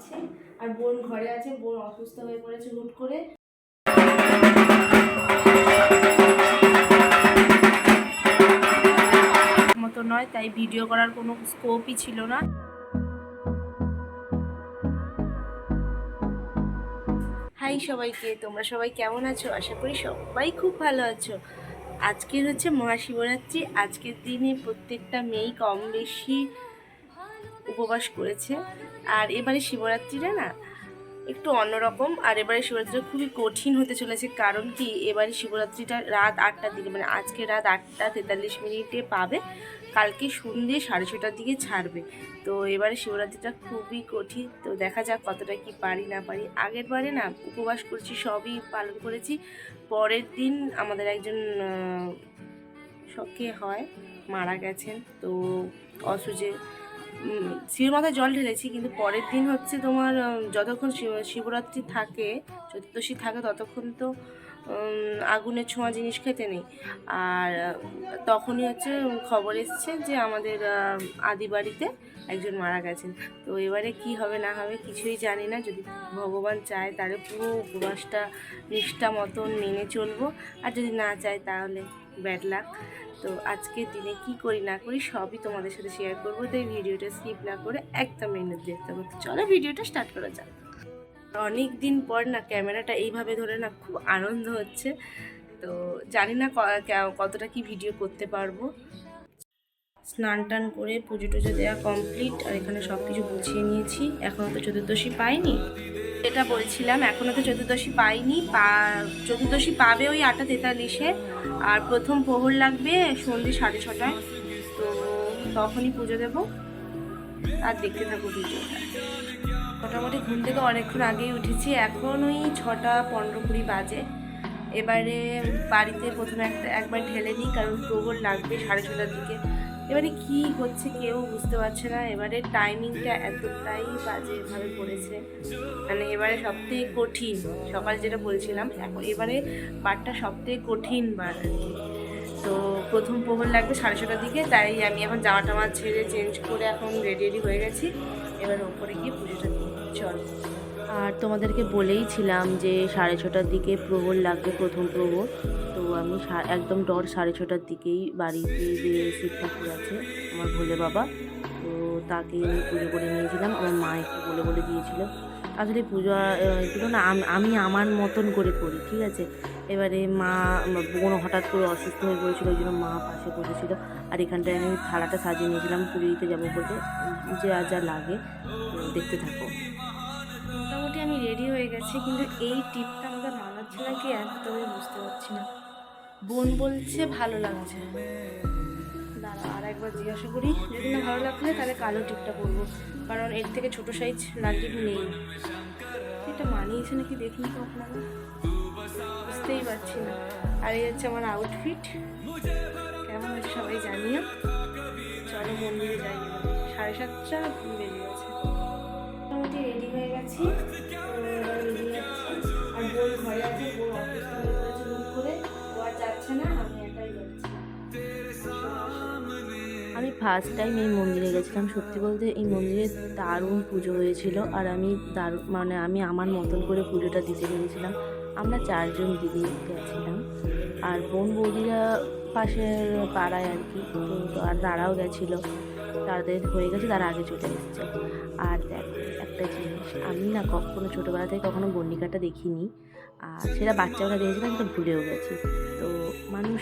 যাচ্ছি। আর বোন ঘরে আছে, বোন অসুস্থ হয়ে পড়েছে হুট করে। মতো নয়, তাই ভিডিও করার কোনো স্কোপই ছিল না। হাই সবাইকে, তোমরা সবাই কেমন আছো? আশা করি সবাই খুব ভালো আছো। আজকের হচ্ছে মহাশিবরাত্রি। আজকের দিনে প্রত্যেকটা মেয়েই কম বেশি উপবাস করেছে। আর এবারে শিবরাত্রিটা না একটু অন্যরকম, আর এবারে শিবরাত্রিটা খুবই কঠিন হতে চলেছে কারণ কি, এবারে শিবরাত্রিটা রাত আটটার দিকে মানে আজকে রাত আটটা তেতাল্লিশ মিনিটে পাবে, কালকে সন্ধ্যে সাড়ে ছটার দিকে ছাড়বে। তো এবারে শিবরাত্রিটা খুবই কঠিন, তো দেখা যাক কতটা কি পারি না পারি। আগের বারে না উপবাস করছি, সবই পালন করেছি, পরের দিন আমাদের একজন শখে হয়, মারা গেছেন, তো অসুজে শিবের মাথায় জল ঢেলেছি, কিন্তু পরের দিন হচ্ছে তোমার যতক্ষণ শিবরাত্রি থাকে, চতুর্দশী থাকে, ততক্ষণ তো আগুনের ছোঁয়া জিনিস খেতে নেই। আর তখনই হচ্ছে খবর এসছে যে আমাদের আদি বাড়িতে একজন মারা গেছেন। তো এবারে কি হবে, না হবে কিছুই জানি না। যদি ভগবান চায় তাহলে পুরো উপবাসটা, নিষ্ঠা মতন মেনে চলবো। আর যদি না চায় তাহলে ব্যাড লাক। তো আজকের দিনে কি করি, না করি সবই তোমাদের সাথে শেয়ার করব। তাই ভিডিওটা স্কিপ না করে একদম মেহনত দেখতে হবে চলো ভিডিওটা স্টার্ট করা যাক। অনেক দিন পর না ক্যামেরাটা এইভাবে ধরে না খুব আনন্দ হচ্ছে। তো জানি না কতটা কি ভিডিও করতে পারব। স্নান টান করে পুজো টুজো দেওয়া কমপ্লিট আর এখানে সব কিছু গুছিয়ে নিয়েছি। এখনও তো চতুর্দশী পাইনি। এটা বলছিলাম এখনও তো চতুর্দশী পাইনি। পা, চতুর্দশী পাবে ওই আটটা তেতাল্লিশে। আর প্রথম প্রহর লাগবে সন্ধ্যে সাড়ে ছটায়। তো তখনই পুজো দেব। আর দেখতে থাকব ভিডিওটা। মোটামুটি ঘুম থেকে অনেকক্ষণ আগেই উঠেছি। এখন ওই ছটা পনেরো কুড়ি বাজে। এবারে বাড়িতে প্রথমে একটা একবার ঢেলে নিই, কারণ প্রহর লাগবে সাড়ে ছটার দিকে। এবারে কি হচ্ছে কেউ বুঝতে পারছে না। এবারে টাইমিংটা এতটাই বাজেভাবে পড়েছে। মানে এবারে সবথেকে কঠিন, সকাল যেটা বলছিলাম, এখন এবারে বারটা সবথেকে কঠিন বার তো প্রথম প্রহর লাগবে সাড়ে ছটার দিকে, তাই আমি এখন জামা টামা ছেড়ে চেঞ্জ করে এখন রেডি রেডি হয়ে গেছি। এবার ওপরে গিয়ে পুজোটা চল। আর তোমাদেরকে বলেই ছিলাম যে সাড়ে ছটার দিকে প্রহর লাগবে প্রথম প্রহর তো আমি একদম ডর সাড়ে ছটার দিকেই বাড়িতে যে শিব আছে, আমার ভোলে বাবা, তো তাকে আমি পুজো করে নিয়েছিলাম। আমার মা একটু বলে বলে দিয়েছিল। আসলে পুজো এগুলো না আমি আমার মতন করে করি, ঠিক আছে? এবারে মা বোন হঠাৎ করে অসুস্থ হয়ে পড়েছিল ওই জন্য মা পাশে বসেছিল। আর এখানটায় আমি থালাটা সাজিয়ে নিয়েছিলাম পুরী দিতে যাব বলে উম, যে আর যা লাগে দেখতে থাকো। মোটামুটি আমি রেডি হয়ে গেছি কিন্তু এই টিপটা আমাকে মানাচ্ছে না কি একদমই বুঝতে পারছি না। বোন বলছে ভালো লাগছে আর একবার জিজ্ঞাসা করি। যদি না ভালো লাগলে তাহলে কালো টিপটা করব কারণ এর থেকে ছোট সাইজ লালটিপ নেই। এটা মানিয়েছে নাকি দেখুন তো আপনারা। বুঝতেই পারছি না। আর এই হচ্ছে আমার আউটফিট কেমন সবাই জানিও। চলো মন্দিরে যাই। সাড়ে সাতটা বেজে গেছে। মোটামুটি রেডি হয়ে গেছি। না, আমি ফার্স্ট টাইম এই মন্দিরে গেছিলাম। সত্যি বলতে এই মন্দিরে দারুণ পুজো হয়েছিল। আর আমি দারুণ মানে আমি আমার মতন করে পুজোটা দিতে পেরেছিলাম। আমরা চারজন দিদি গেছিলাম। আর বোন বৌদিরা পাশের পাড়ায় আর কি। আর তারাও গেছিল। তাদের হয়ে গেছে, তারা আগে চলে এসেছে। আর দেখ, একটা জিনিস, আমি না কখনো ছোটোবেলা থেকে কখনো বর্ণিকাটা দেখিনি। আর সেটা বাচ্চাবেলা দেখেছিলাম কিন্তু ভুলেও গেছি। তো মানুষ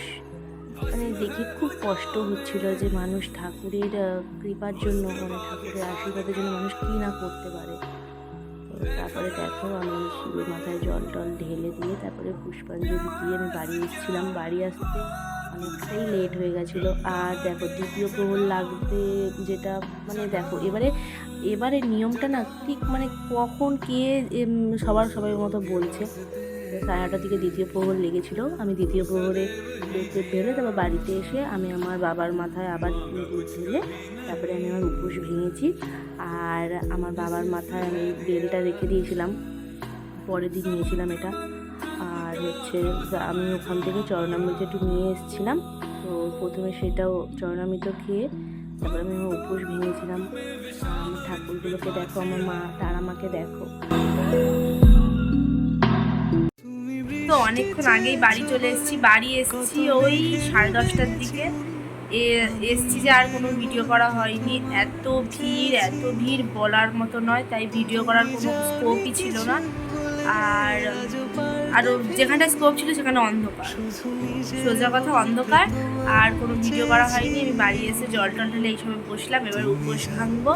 মানে দেখে খুব কষ্ট হচ্ছিল যে মানুষ ঠাকুরের কৃপার জন্য মানে ঠাকুরের আশীর্বাদের জন্য মানুষ কী না করতে পারে। তারপরে দেখো আমি শিবের মাথায় জল টল ঢেলে দিয়ে তারপরে পুষ্পাঞ্জলি দিয়ে আমি বাড়ি এসেছিলাম। বাড়ি আসতে অনেকটাই লেট হয়ে গেছিল। আর দেখো দ্বিতীয় প্রহর লাগবে যেটা মানে দেখো এবারে এবারে নিয়মটা না ঠিক মানে কখন কে সবার সবাই মতো বলছে। সাড়ে আটটার দিকে দ্বিতীয় প্রহর লেগেছিলো। আমি দ্বিতীয় প্রহরে পেরে তারপর বাড়িতে এসে আমি আমার বাবার মাথায় আবার ঢেলে তারপরে আমি আমার উপোস ভেঙেছি। আর আমার বাবার মাথায় আমি বেলটা রেখে দিয়েছিলাম। পরের দিন নিয়েছিলাম এটা। আর হচ্ছে আমি ওখান থেকে চরণামৃত একটু নিয়ে এসেছিলাম। তো প্রথমে সেটাও চরণামৃত খেয়ে তারপরে আমি আমার উপোস ভেঙেছিলাম। ঠাকুরগুলোকে দেখো, আমার মা, তারা মাকে দেখো। তো অনেকক্ষণ আগেই বাড়ি চলে এসেছি। বাড়ি এসেছি ওই সাড়ে দশটার দিকে। এসছি যে আর কোনো ভিডিও করা হয়নি। এত ভিড় এত ভিড় বলার মতো নয়, তাই ভিডিও করার কোনো স্কোপই ছিল না। আর আরও যেখানটা স্কোপ ছিল সেখানে অন্ধকার। সোজা কথা, অন্ধকার। আর কোনো ভিডিও করা হয়নি। আমি বাড়ি এসে জল টল ঢেলে এই সময় বসলাম। এবার উপোস ভাঙবো।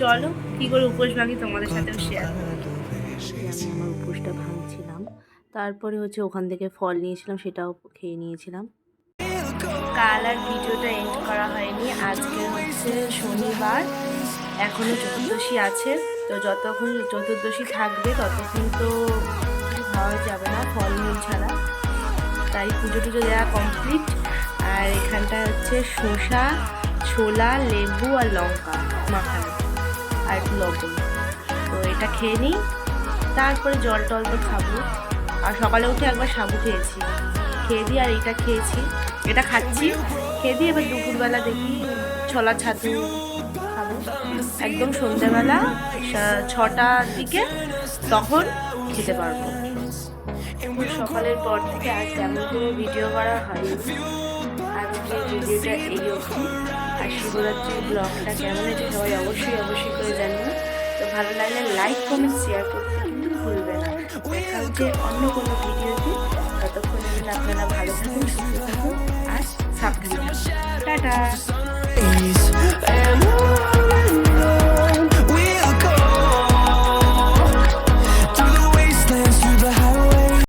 চলো, কী করে উপোস ভাঙি তোমাদের সাথেও শেয়ার আমি আমার উপোসটা ভাঙছিলাম। তারপরে হচ্ছে ওখান থেকে ফল নিয়েছিলাম, সেটাও খেয়ে নিয়েছিলাম। কাল আর ভিডিওটা এন্ড করা হয়নি। আজকে হচ্ছে শনিবার। এখনও চতুর্দশী আছে। তো যতক্ষণ চতুর্দশী থাকবে, ততক্ষণ তো খাওয়া যাবে না, ফল ফলমূল ছাড়া। তাই পুজো টুজো দেওয়া কমপ্লিট আর এখানটা হচ্ছে শসা, ছোলা, লেবু আর লঙ্কা মাখানো। আর একটু লবণ। তো এটা খেয়ে নিই। তারপরে জল টল তো খাব। আর সকালে উঠে একবার সাবু খেয়েছি। খেয়ে দিয়ে আর এটা খেয়েছি। এটা খাচ্ছি। খেয়ে দিয়ে এবার দুপুরবেলা দেখি ছোলা ছাতু একদম সন্ধ্যেবেলা ছটার দিকে তখন খেতে পারব। সকালের পর থেকে আর তেমন কোনো ভিডিও করা হয়নি। আজকে ভিডিওটা এই অবধি। আর শিবরাত্রির ব্লগটা কেমন হয়েছে সবাই অবশ্যই অবশ্যই করে জানিও। তো ভালো লাগলে লাইক কমেন্ট শেয়ার করতে কিন্তু ভুলবে না। দেখা হচ্ছে অন্য কোনো ভিডিওতে। ততক্ষণ আপনারা ভালো থাকুন, সুস্থ থাকুন, আর সাবধানে টাটা!